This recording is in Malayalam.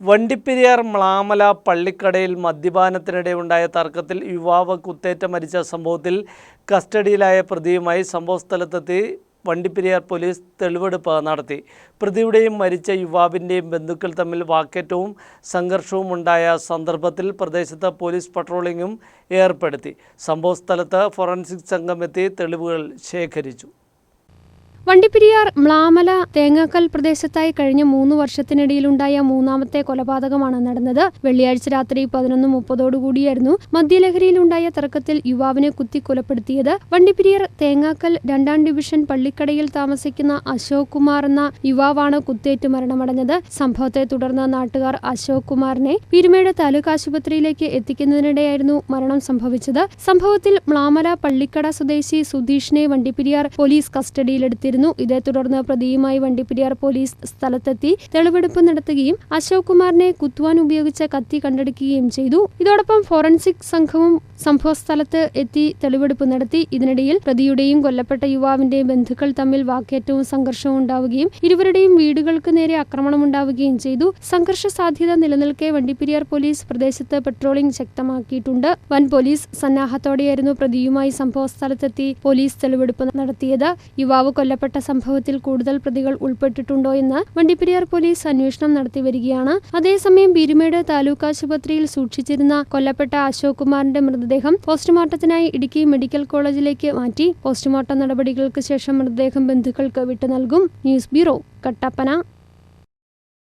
വണ്ടിപ്പെരിയാർ മ്ലാമല പള്ളിക്കടയിൽ മദ്യപാനത്തിനിടെ ഉണ്ടായ തർക്കത്തിൽ യുവാവ് കുത്തേറ്റ മരിച്ച സംഭവത്തിൽ കസ്റ്റഡിയിലായ പ്രതിയുമായി സംഭവസ്ഥലത്തെത്തി വണ്ടിപ്പെരിയാർ പോലീസ് തെളിവെടുപ്പ് നടത്തി. പ്രതിയുടെയും മരിച്ച യുവാവിന്റെയും ബന്ധുക്കൾ തമ്മിൽ വാക്കേറ്റവും സംഘർഷവും ഉണ്ടായ സന്ദർഭത്തിൽ പ്രദേശത്ത് പോലീസ് പട്രോളിങ്ങും ഏർപ്പെടുത്തി. സംഭവസ്ഥലത്ത് ഫോറൻസിക് സംഘമെത്തി തെളിവുകൾ ശേഖരിച്ചു. വണ്ടിപ്പെരിയാർ മ്ലാമല തേങ്ങാക്കൽ പ്രദേശത്തായി കഴിഞ്ഞ മൂന്ന് വർഷത്തിനിടയിലുണ്ടായ മൂന്നാമത്തെ കൊലപാതകമാണ് നടന്നത്. വെള്ളിയാഴ്ച രാത്രി പതിനൊന്ന് മുപ്പതോടുകൂടിയായിരുന്നു മദ്യലഹരിയിലുണ്ടായ തർക്കത്തിൽ യുവാവിനെ കുത്തി കൊലപ്പെടുത്തിയത് വണ്ടിപ്പെരിയാർ തേങ്ങാക്കൽ രണ്ടാം ഡിവിഷൻ പള്ളിക്കടയിൽ താമസിക്കുന്ന അശോക് കുമാർ എന്ന യുവാവാണ് കുത്തേറ്റ് മരണമടഞ്ഞത്. സംഭവത്തെ തുടർന്ന് നാട്ടുകാർ അശോക് കുമാറിനെ പീരുമേട് താലൂക്ക് ആശുപത്രിയിലേക്ക് എത്തിക്കുന്നതിനിടെയായിരുന്നു മരണം സംഭവിച്ചത്. സംഭവത്തിൽ മ്ലാമല പള്ളിക്കട സ്വദേശി സുധീഷിനെ വണ്ടിപ്പെരിയാർ പോലീസ് കസ്റ്റഡിയിലെടുത്തിരുന്നു. ഇതേ തുടർന്ന് പ്രതിയുമായി വണ്ടിപ്പെരിയാർ പോലീസ് സ്ഥലത്തെത്തി തെളിവെടുപ്പ് നടത്തുകയും അശോക് കുമാറിനെ കുത്തുവാൻ ഉപയോഗിച്ച കത്തി കണ്ടെടുക്കുകയും ചെയ്തു. ഇതോടൊപ്പം ഫോറൻസിക് സംഘവും സംഭവസ്ഥലത്ത് എത്തി തെളിവെടുപ്പ് നടത്തി. ഇതിനിടയിൽ പ്രതിയുടെയും കൊല്ലപ്പെട്ട യുവാവിന്റെയും ബന്ധുക്കൾ തമ്മിൽ വാക്കേറ്റവും സംഘർഷവും ഉണ്ടാവുകയും ഇരുവരുടെയും വീടുകൾക്ക് നേരെ ആക്രമണം ഉണ്ടാവുകയും ചെയ്തു. സംഘർഷ സാധ്യത നിലനിൽക്കെ വണ്ടിപ്പെരിയാർ പോലീസ് പ്രദേശത്ത് പെട്രോളിംഗ് ശക്തമാക്കിയിട്ടുണ്ട്. വൻ പോലീസ് സന്നാഹത്തോടെയായിരുന്നു പ്രതിയുമായി സംഭവസ്ഥലത്തെത്തി പോലീസ് തെളിവെടുപ്പ് നടത്തിയത്. യുവാവ് കൊല്ലപ്പെട്ട സംഭവത്തിൽ കൂടുതൽ പ്രതികൾ ഉൾപ്പെട്ടിട്ടുണ്ടോ എന്ന് വണ്ടിപ്പെരിയാർ പോലീസ് അന്വേഷണം നടത്തി വരികയാണ്. അതേസമയം ബിരുമേട് താലൂക്ക് ആശുപത്രിയിൽ സൂക്ഷിച്ചിരുന്ന കൊല്ലപ്പെട്ട അശോക് കുമാറിന്റെ മൃതദേഹം പോസ്റ്റ്മോർട്ടത്തിനായി ഇടുക്കി മെഡിക്കൽ കോളേജിലേക്ക് മാറ്റി. പോസ്റ്റ്മോർട്ടം നടപടികൾക്ക് ശേഷം മൃതദേഹം ബന്ധുക്കൾക്ക് വിട്ടു നൽകും. News bureau Kattappana.